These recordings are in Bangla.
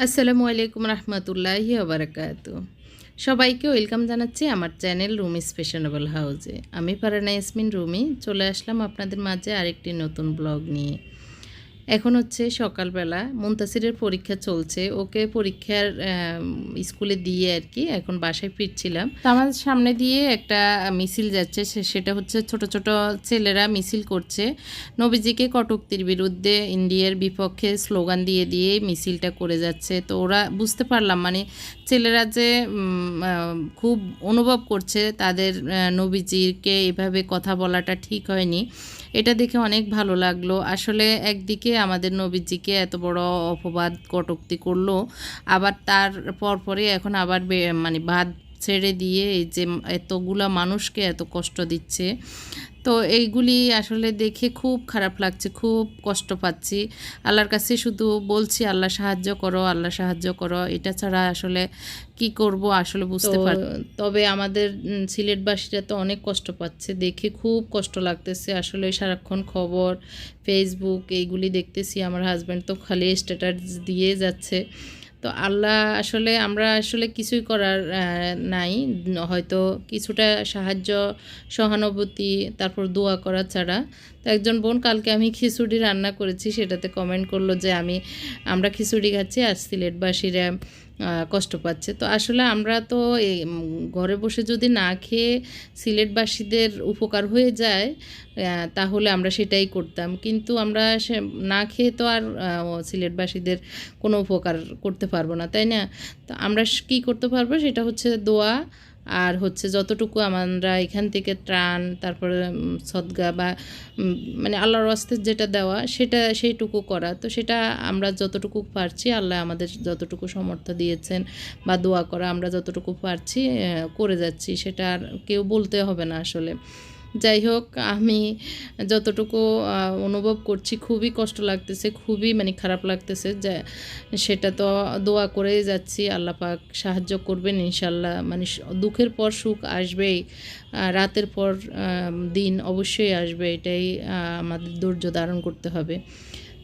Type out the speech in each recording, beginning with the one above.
আসসালামু আলাইকুম রহমতুল্লাহি আবরাকাত সবাইকে ওয়েলকাম জানাচ্ছি আমার চ্যানেল রুমি স্পেশনেবল হাউজে। আমি ফারানা ইয়াসমিন রুমি, চলে আসলাম আপনাদের মাঝে আরেকটি নতুন ব্লগ নিয়ে। এখন হচ্ছে সকালবেলা মুন্তাসিরের পরীক্ষা চলছে। ওকে পরীক্ষার স্কুলে দিয়ে আর কি এখন বাসায় ফিরছিলাম। আমাদের সামনে দিয়ে একটা মিছিল যাচ্ছে সেটা হচ্ছে ছোট ছোট ছেলেরা মিছিল করছে। নবীজিকে কটুক্তির বিরুদ্ধে ইন্ডিয়ার বিপক্ষে স্লোগান দিয়ে দিয়ে মিছিলটা করে যাচ্ছে। তো ওরা বুঝতে পারলাম মানে ছেলেরা যে খুব অনুভব করছে, তাদের নবীজিকে এভাবে কথা বলাটা ঠিক হয়নি। এটা দেখে অনেক ভালো লাগল। আসলে একদিকে আমাদের নবীজিকে এত বড় অপবাদ, কটুক্তি করল, আবার তার পরপরে এখন আবার মানে বাদ ছেড়ে দিয়ে এই যে এতগুলা মানুষকে এত কষ্ট দিচ্ছে তো এইগুলি আসলে দেখে খুব খারাপ লাগছে খুব কষ্ট পাচ্ছি। আল্লাহর কাছে শুধু বলছি আল্লাহ সাহায্য করো আল্লাহ সাহায্য করো। এটা ছাড়া আসলে কি করব আসলে বুঝতে পার তবে আমাদের সিলেটবাসীরা তো অনেক কষ্ট পাচ্ছে। দেখে খুব কষ্ট লাগতেছে। আসলে সারাক্ষণ খবর ফেসবুক এইগুলি দেখতেছি। আমার হাজব্যান্ড তো খালি স্ট্যাটাস দিয়ে যাচ্ছে। তো আল্লাহ আসলে, আমরা আসলে কিছুই করার নাই। হয়তো কিছুটা সাহায্য, সহানুভূতি, তারপর দোয়া করা ছাড়া। তো একজন বোন, কালকে আমি খিচুড়ি রান্না করেছি, সেটাতে কমেন্ট করল যে, আমি, আমরা খিচুড়ি খাচ্ছি আর সিলেটবাসীরা কষ্ট পাচ্ছে। তো আসলে আমরা তো ঘরে বসে যদি না খেয়ে সিলেটবাসীদের উপকার হয়ে যায় তাহলে আমরা সেটাই করতাম। কিন্তু আমরা সে, না খেয়ে তো আর সিলেটবাসীদের কোনো উপকার করতে পারব না, তাই না? তো আমরা কী করতে পারব? সেটা হচ্ছে দোয়া আর হচ্ছে যতটুকু আমরা এখান থেকে ত্রাণ, তারপরে সদগা বা মানে আল্লাহর অস্তে যেটা দেওয়া, সেটা, সেইটুকু করা। তো সেটা আমরা যতটুকু পারছি আল্লাহ আমাদের যতটুকু সমর্থ দিয়েছেন বা দোয়া করা আমরা যতটুকু পারছি করে যাচ্ছি। সেটা আর কেউ বলতে হবে না আসলে। যাই হোক, আমি যতটুকু অনুভব করছি খুবই কষ্ট লাগতেছে, খুবই মানে খারাপ লাগতেছে যে সেটা তো দোয়া করেই যাচ্ছি, আল্লাহ পাক সাহায্য করবেন ইনশাল্লাহ মানে দুঃখের পর সুখ আসবেই রাতের পর দিন অবশ্যই আসবে, এটাই আমাদের ধৈর্য ধারণ করতে হবে।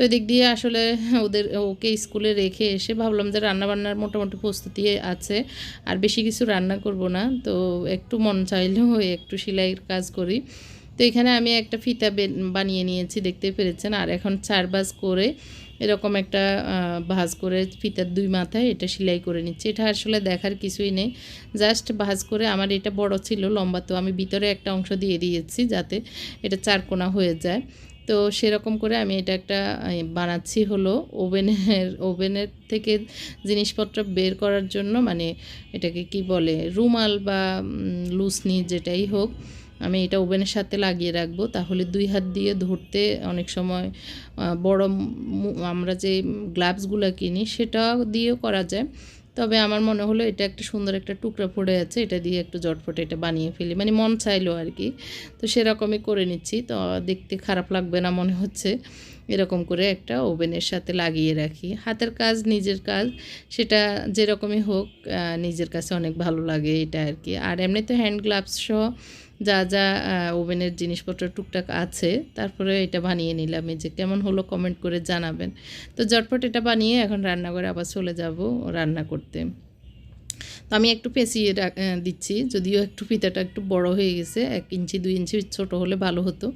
তো এদিক দিয়ে আসলে ওদের, ওকে স্কুলে রেখে এসে ভাবলাম যে রান্নাবান্নার মোটামুটি প্রস্তুতি আছে, আর বেশি কিছু রান্না করব না। তো একটু মন চাইলেও একটু সেলাইয়ের কাজ করি। তো এখানে আমি একটা ফিতা বানিয়ে নিয়েছি, দেখতে পেরেছেন। আর এখন চার বাজ করে এরকম একটা ভাঁজ করে ফিতার দুই মাথায় এটা সেলাই করে নিচ্ছি। এটা আসলে দেখার কিছুই নেই। জাস্ট ভাজ করে আমার এটা বড় ছিল, লম্বা, তো আমি ভিতরে একটা অংশ দিয়ে দিয়েছি যাতে এটা চারকোনা হয়ে যায়। তো সেরকম করে আমি এটা একটা বানাচ্ছি হলো ওভেনের ওভেনের থেকে জিনিসপত্র বের করার জন্য মানে এটাকে কি বলে, রুমাল বা লুসনি যেটাই হোক, আমি এটা ওভেনের সাথে লাগিয়ে রাখব। তাহলে দুই হাত দিয়ে ধরতে অনেক সময় বড় আমরা যে গ্লাভসগুলো কিনি সেটা দিয়েও করা যায়। তবে আমার মনে হলো এটা একটা সুন্দর একটা টুকরা পড়ে আছে, এটা দিয়ে একটু জটফটে এটা বানিয়ে ফেলি। মানে মন চাইলো আর কি। তো সেরকমই করে নিচ্ছি। তো দেখতে খারাপ লাগবে না মনে হচ্ছে। এরকম করে একটা ওভেনের সাথে লাগিয়ে রাখি। হাতের কাজ, নিজের কাজ, সেটা যেরকমই হোক নিজের কাছে অনেক ভালো লাগে এটা আর কি। আর এমনি তো হ্যান্ড গ্লাভস সহ যা যা ওভেনের জিনিসপত্র টুকটাক আছে, তারপরে এটা বানিয়ে নিলাম। এই যে কেমন হলো কমেন্ট করে জানাবেন। তো ঝটপট এটা বানিয়ে এখন রান্নাঘরে আবার চলে যাব রান্না করতে। তো আমি একটু পেঁচিয়ে দিচ্ছি, যদিও একটু ফিতাটা একটু বড় হয়ে গেছে, এক ইঞ্চি, দুই ইঞ্চি ছোট হলে ভালো হতো।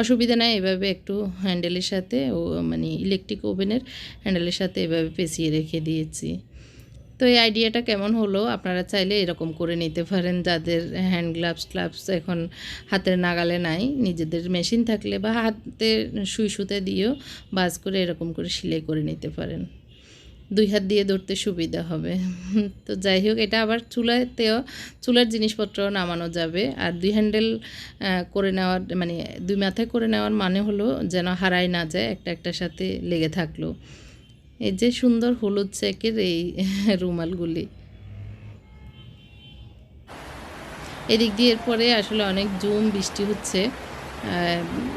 অসুবিধা নাই, এভাবে একটু হ্যান্ডেলের সাথে ও মানে ইলেকট্রিক ওভেনের হ্যান্ডেলের সাথে এভাবে পেঁচিয়ে রেখে দিয়েছি। তো এই আইডিয়াটা কেমন হলো? আপনারা চাইলে এরকম করে নিতে পারেন। যাদের হ্যান্ড গ্লাভস গ্লাভস এখন হাতের নাগালে নাই, নিজেদের মেশিন থাকলে বা হাতে সুই সুতে দিয়েও বাজ করে এরকম করে সেলাই করে নিতে পারেন। দুই হাত দিয়ে ধরতে সুবিধা হবে। তো যাই হোক, এটা আবার চুলাতেও, চুলার জিনিসপত্র নামানো যাবে। আর দুই হ্যান্ডেল করে নেওয়ার মানে দুই মাথায় করে নেওয়ার মানে হলো যেন হারাই না যায়, একটা একটার সাথে লেগে থাকল। এই যে সুন্দর হলুদ চেকের এই রুমালগুলি। এদিক দিয়ে এরপরে আসলে অনেক জুম বৃষ্টি হচ্ছে।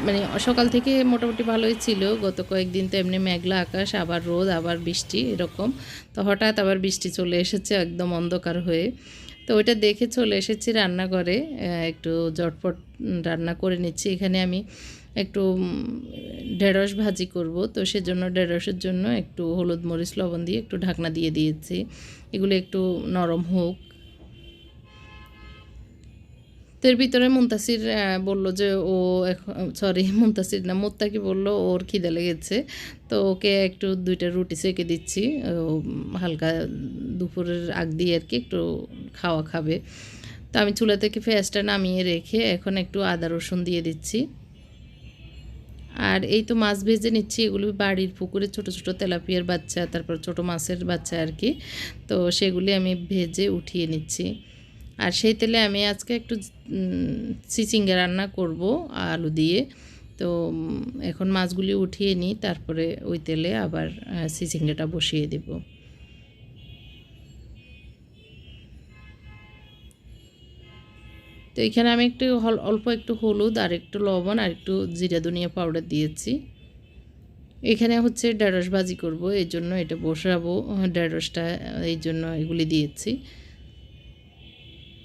মানে সকাল থেকে মোটামুটি ভালোই ছিল। গত কয়েকদিন তো এমনি মেঘলা আকাশ, আবার রোদ, আবার বৃষ্টি এরকম। তো হঠাৎ আবার বৃষ্টি চলে এসেছে একদম অন্ধকার হয়ে। তো ওইটা দেখে চলে এসেছি রান্নাঘরে। একটু জটপট রান্না করে নিচ্ছি। এখানে আমি একটু ঢেঁড়স ভাজি করব। তো সেজন্য ঢেঁড়সের জন্য একটু হলুদ মরিচ, লবণ দিয়ে একটু ঢাকনা দিয়ে দিয়েছি। এগুলো একটু নরম হোক। তো এর ভিতরে মুন্তাসির বলল যে ও সরি মুন্তাসির না, মোত্তাকি বলল ওর খিদে লেগেছে। তো ওকে একটু দুইটা রুটি সেকে দিচ্ছি। হালকা দুপুরের আগ দিয়ে আর কি একটু খাওয়া খাবে। তো আমি চুলা থেকে পেঁয়াজটা নামিয়ে রেখে এখন একটু আদা রসুন দিয়ে দিচ্ছি। আর এই তো মাছ ভেজে নিচ্ছি, এগুলো বাড়ির পুকুরে ছোট ছোট তেলাপিয়ার বাচ্চা, তারপর ছোট মাছের বাচ্চা আর কি। তো সেগুলি আমি ভেজে উঠিয়ে নিচ্ছি। আর সেই তেলে আমি আজকে একটু চিচিঙ্গা রান্না করব আলু দিয়ে। তো এখন মাছগুলি উঠিয়ে নিই, তারপরে ওই তেলে আবার চিচিঙ্গাটা বসিয়ে দেব। তো এখানে আমি একটু অল্প একটু হলুদ আর একটু লবণ আর একটু জিরা ধনিয়া পাউডার দিয়েছি। এখানে হচ্ছে ঢেঁড়স ভাজি করব, এই জন্য এটা বসাবো, ঢেঁড়সটা, এই জন্য এগুলি দিয়েছি।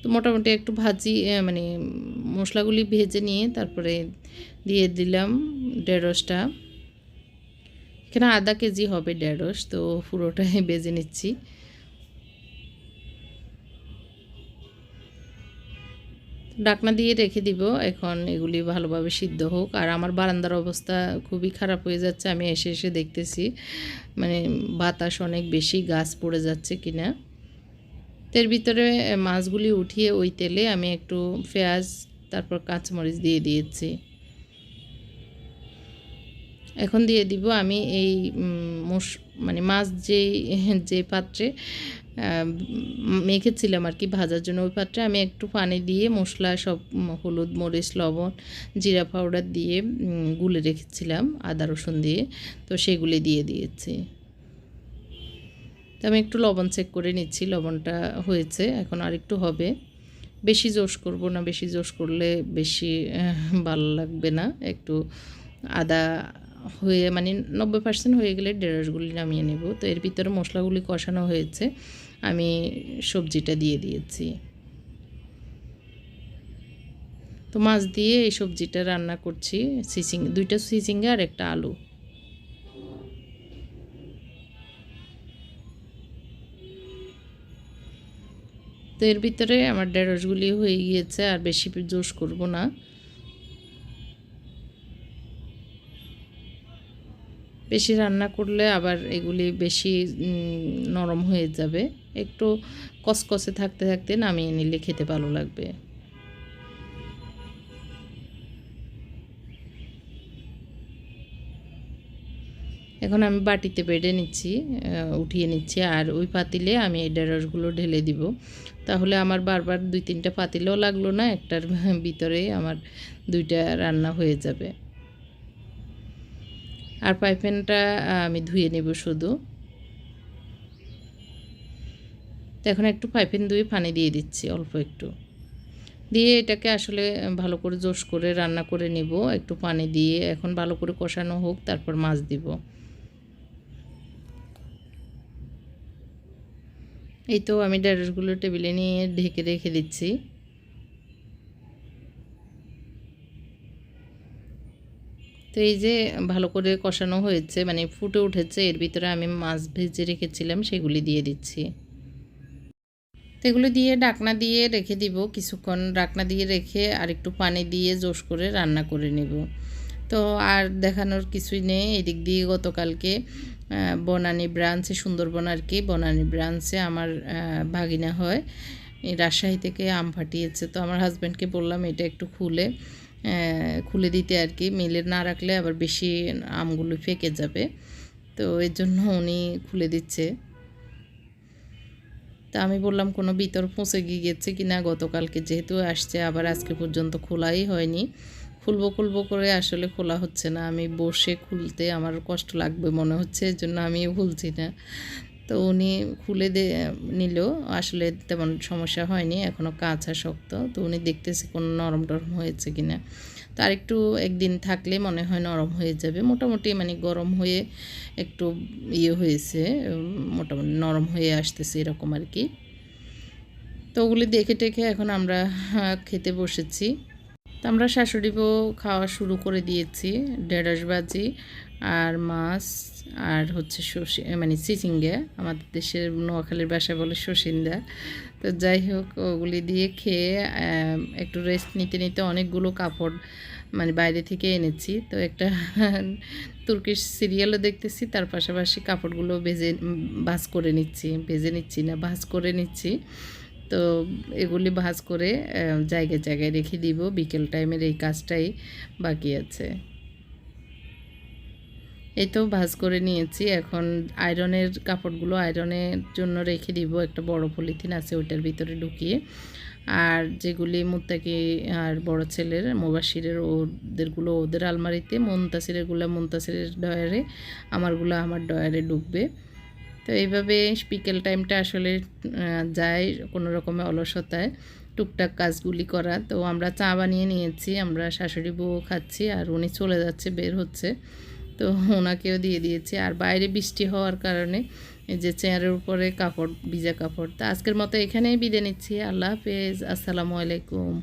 তো মোটামুটি একটু ভাজি মানে মশলাগুলি ভেজে নিয়ে তারপরে দিয়ে দিলাম ঢেঁড়সটা। এখানে আধা কেজি হবে ঢেঁড়স, তো পুরোটাই বেজে নিচ্ছি। ডাকনা দিয়ে রেখে দিব। এখন এগুলি ভালোভাবে সিদ্ধ হোক। আর আমার বারান্দার অবস্থা খুবই খারাপ হয়ে যাচ্ছে। আমি এসে এসে দেখতেছি মানে বাতাস অনেক বেশি, গাছ পড়ে যাচ্ছে কিনা। তের ভিতরে মাছগুলি উঠিয়ে ওই তেলে আমি একটু পেঁয়াজ, তারপর কাঁচামরিচ দিয়ে দিয়েছি। এখন দিয়ে দিব আমি এই মানে মাছ যেই যে পাত্রে মেখেছিলাম আর কি ভাজার জন্য ওই পাত্রে। আমি একটু পানি দিয়ে মশলা সব, হলুদ, মরিচ, লবণ, জিরা পাউডার দিয়ে গুলে রেখেছিলাম আদা, রসুন দিয়ে। তো সেগুলি দিয়ে দিয়েছি। তো আমি একটু লবণ চেক করে নিচ্ছি, লবণটা হয়েছে, এখন আর একটু হবে। বেশি জোশ করব না, বেশি জোশ করলে বেশি ভালো লাগবে না। একটু আদা হয়ে মানে নব্বই পার্সেন্ট হয়ে গেলে ঢেঁড়সগুলি নামিয়ে নেব। তো এর ভিতরে মশলাগুলি কষানো হয়েছে। আমি সবজিটা দিয়ে দিয়েছি। তো মাছ দিয়ে এই সবজিটা রান্না করছি। সিচিং দুইটা সিচিঙ্গা আর একটা আলু। তো এর ভিতরে আমার ঢেঁড়সগুলি হয়ে গিয়েছে। আর বেশি জোশ করব না। বেশি রান্না করলে আবার এগুলি বেশি নরম হয়ে যাবে। একটু কসকসে থাকতে থাকতে নামিয়ে নিলে খেতে ভালো লাগবে। এখন আমি বাটিতে বেড়ে নিচ্ছি উঠিয়ে নিচ্ছি। আর ওই পাতিলে আমি এই ঢেঁড়সগুলো ঢেলে দিব। তাহলে আমার বারবার দুই তিনটা পাতিলেও লাগল না, একটার ভিতরেই আমার দুইটা রান্না হয়ে যাবে। আর পাইপেনটা আমি ধুয়ে নেব শুধু। এখন একটু পাইপেন ধুয়ে পানি দিয়ে দিচ্ছি, অল্প একটু। দিয়ে এটাকে আসলে ভালো করে জোশ করে রান্না করে নেব, একটু পানি দিয়ে। এখন ভালো করে কষানো হোক, তারপর মাছ দিব। এই তো আমি ঢেঁড়সগুলো টেবিলে নিয়ে ঢেকে রেখে দিচ্ছি। তো এই যে ভালো করে কষানো হয়েছে মানে ফুটে উঠেছে, এর ভিতরে আমি মাছ ভেজে রেখেছিলাম, সেগুলি দিয়ে দিচ্ছি। তো এগুলো দিয়ে ডাকনা দিয়ে রেখে দিব, কিছুক্ষণ ডাকনা দিয়ে রেখে আর একটু পানি দিয়ে জোশ করে রান্না করে নেব। তো আর দেখানোর কিছুই নেই, এদিক দিয়ে গতকালকে বনানী ব্রাঞ্চে, সুন্দরবন আর কি, বনানী ব্রাঞ্চে আমার ভাগিনা হয় রাজশাহী থেকে আম ফাটিয়েছে। তো আমার হাজব্যান্ডকে বললাম, এটা একটু খুলে। খুলে দিতে আর কি। মিলে না রাখলে আবার বেশি আমগুলো ফেকে যাবে। তো এর জন্য উনি খুলে দিচ্ছে। তা আমি বললাম, কোনো ভিতর পৌঁছে গিয়ে গেছে কি না? গতকালকে যেহেতু আসছে, আবার আজকে পর্যন্ত খোলাই হয়নি। খুলবো খুলবো করে আসলে খোলা হচ্ছে না। আমি বসে খুলতে আমার কষ্ট লাগবে মনে হচ্ছে, এর জন্য আমি খুলছি না। তো উনি খুলে দে, নিল। আসলে তেমন সমস্যা হয়নি এখনও কাঁচা শক্ত। তো উনি দেখতেছে কোনো নরম টরম হয়েছে কি কিনা। তো আরেকটু একদিন থাকলে মনে হয় নরম হয়ে যাবে। মোটামুটি মানে গরম হয়ে একটু ইয়ে হয়েছে, মোটামুটি নরম হয়ে আসতেছে এরকম আর কি। তো ওগুলি দেখে টেখে এখন আমরা খেতে বসেছি। তো আমরা শাশুড়ি বউ খাওয়া শুরু করে দিয়েছি। ঢেঁড়স ভাজি আর মাছ আর হচ্ছে শসি মানে চিচিঙ্গা আমাদের দেশের নোয়াখালীর বাসায় বলে শসিন্দা। তো যাই হোক, ওগুলি দিয়ে খেয়ে একটু রেস্ট নিতে নিতে অনেকগুলো কাপড় মানে বাইরে থেকে এনেছি। তো একটা তুর্কিশ সিরিয়ালও দেখতেছি, তার পাশাপাশি কাপড়গুলো ভেজে, ভাঁজ করে নিচ্ছি। ভেজে নিচ্ছি না, ভাঁজ করে নিচ্ছি। তো এগুলি ভাঁজ করে জায়গায় জায়গায় রেখে দিব। বিকেল টাইমের এই কাজটাই বাকি আছে। এই তো ভাজ করে নিয়েছি। এখন আয়রনের কাপড়গুলো আয়রনের জন্য রেখে দিব। একটা বড় পলিথিন আছে, ওইটার ভিতরে ঢুকিয়ে। আর যেগুলি মুত্তাকি আর বড় ছেলের মোবাসিরের ওদেরগুলো, ওদের আলমারিতে মুনতাসিরেরগুলো মুনতাসিরের ডয়ারে আমারগুলো আমার ডয়ারে ঢুকবে। তো এইভাবে বিকেল টাইমটা আসলে যায় কোনো রকমে অলসতায়। টুকটাক কাজগুলি করা। তো আমরা চা বানিয়ে নিয়েছি, আমরা শাশুড়ি বউ খাচ্ছি, আর উনি চলে যাচ্ছে, বের হচ্ছে। তো ওনাকেও দিয়ে দিয়েছি। আর বাইরে বৃষ্টি হওয়ার কারণে এই যে চেয়ারের উপরে কাপড়, ভিজা কাপড়। তা আজকের মতো এখানেই বিদে নিচ্ছি। আল্লাহ হাফেজ। আসসালামু আলাইকুম।